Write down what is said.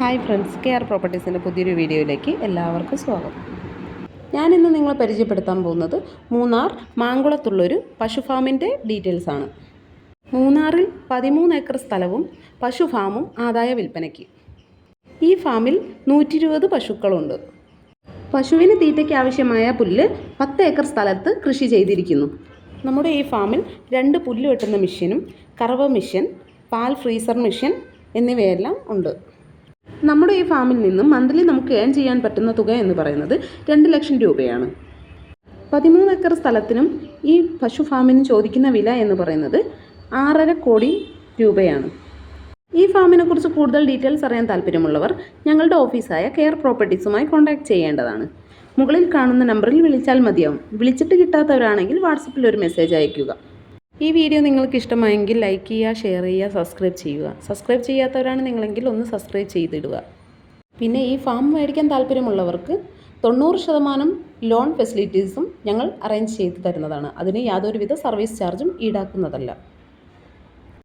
Hi friends care പ്രോപ്പർട്ടീസിന്റെ പുതിയൊരു വീഡിയോയിലേക്ക് എല്ലാവർക്കും സ്വാഗതം. ഞാനിന്ന് നിങ്ങളെ പരിചയപ്പെടുത്താൻ പോകുന്നത് മൂന്നാർ മാങ്കുളത്തുള്ളൊരു പശു ഫാമിന്റെ ഡീറ്റെയിൽസ് ആണ് മൂന്നാറിൽ പതിമൂന്ന് ഏക്കർ സ്ഥലവും പശു ഫാമും ആദായ വിൽപ്പനയ്ക്ക്. ഈ ഫാമിൽ നൂറ്റി ഇരുപത് പശുക്കളുണ്ട്. പശുവിന് തീറ്റയ്ക്ക് ആവശ്യമായ പുല്ല് പത്ത് ഏക്കർ സ്ഥലത്ത് കൃഷി ചെയ്തിരിക്കുന്നു. നമ്മുടെ ഈ ഫാമിൽ രണ്ട് പുല്ല് വെട്ടുന്ന മെഷീനും കറവ മെഷീൻ പാൽ ഫ്രീസർ മെഷീൻ എന്നിവയെല്ലാം ഉണ്ട്. നമ്മുടെ ഈ ഫാമിൽ നിന്നും മന്ത്ലി നമുക്ക് ഏൺ ചെയ്യാൻ പറ്റുന്ന തുക എന്ന് പറയുന്നത് രണ്ട് ലക്ഷം രൂപയാണ്. പതിമൂന്ന് ഏക്കർ സ്ഥലത്തിനും ഈ പശു ഫാമിനും ചോദിക്കുന്ന വില എന്ന് പറയുന്നത് ആറര കോടി രൂപയാണ്. ഈ ഫാമിനെ കുറിച്ച് കൂടുതൽ ഡീറ്റെയിൽസ് അറിയാൻ താല്പര്യമുള്ളവർ ഞങ്ങളുടെ ഓഫീസായ കെയർ പ്രോപ്പർട്ടീസുമായി കോൺടാക്ട് ചെയ്യേണ്ടതാണ്. മുകളിൽ കാണുന്ന നമ്പറിൽ വിളിച്ചാൽ മതിയാവും. വിളിച്ചിട്ട് കിട്ടാത്തവരാണെങ്കിൽ വാട്സപ്പിൽ ഒരു മെസ്സേജ് അയയ്ക്കുക. ഈ വീഡിയോ നിങ്ങൾക്ക് ഇഷ്ടമായെങ്കിൽ ലൈക്ക് ചെയ്യുക ഷെയർ ചെയ്യുക സബ്സ്ക്രൈബ് ചെയ്യുക. സബ്സ്ക്രൈബ് ചെയ്യാത്തവരാണ് നിങ്ങളെങ്കിൽ ഒന്ന് സബ്സ്ക്രൈബ് ചെയ്തിടുക. പിന്നെ ഈ ഫാം മേടിക്കാൻ താല്പര്യമുള്ളവർക്ക് തൊണ്ണൂറ് ശതമാനം ലോൺ ഫെസിലിറ്റീസും ഞങ്ങൾ അറേഞ്ച് ചെയ്ത് തരുന്നതാണ്. അതിന് യാതൊരുവിധ സർവീസ് ചാർജും ഈടാക്കുന്നതല്ല.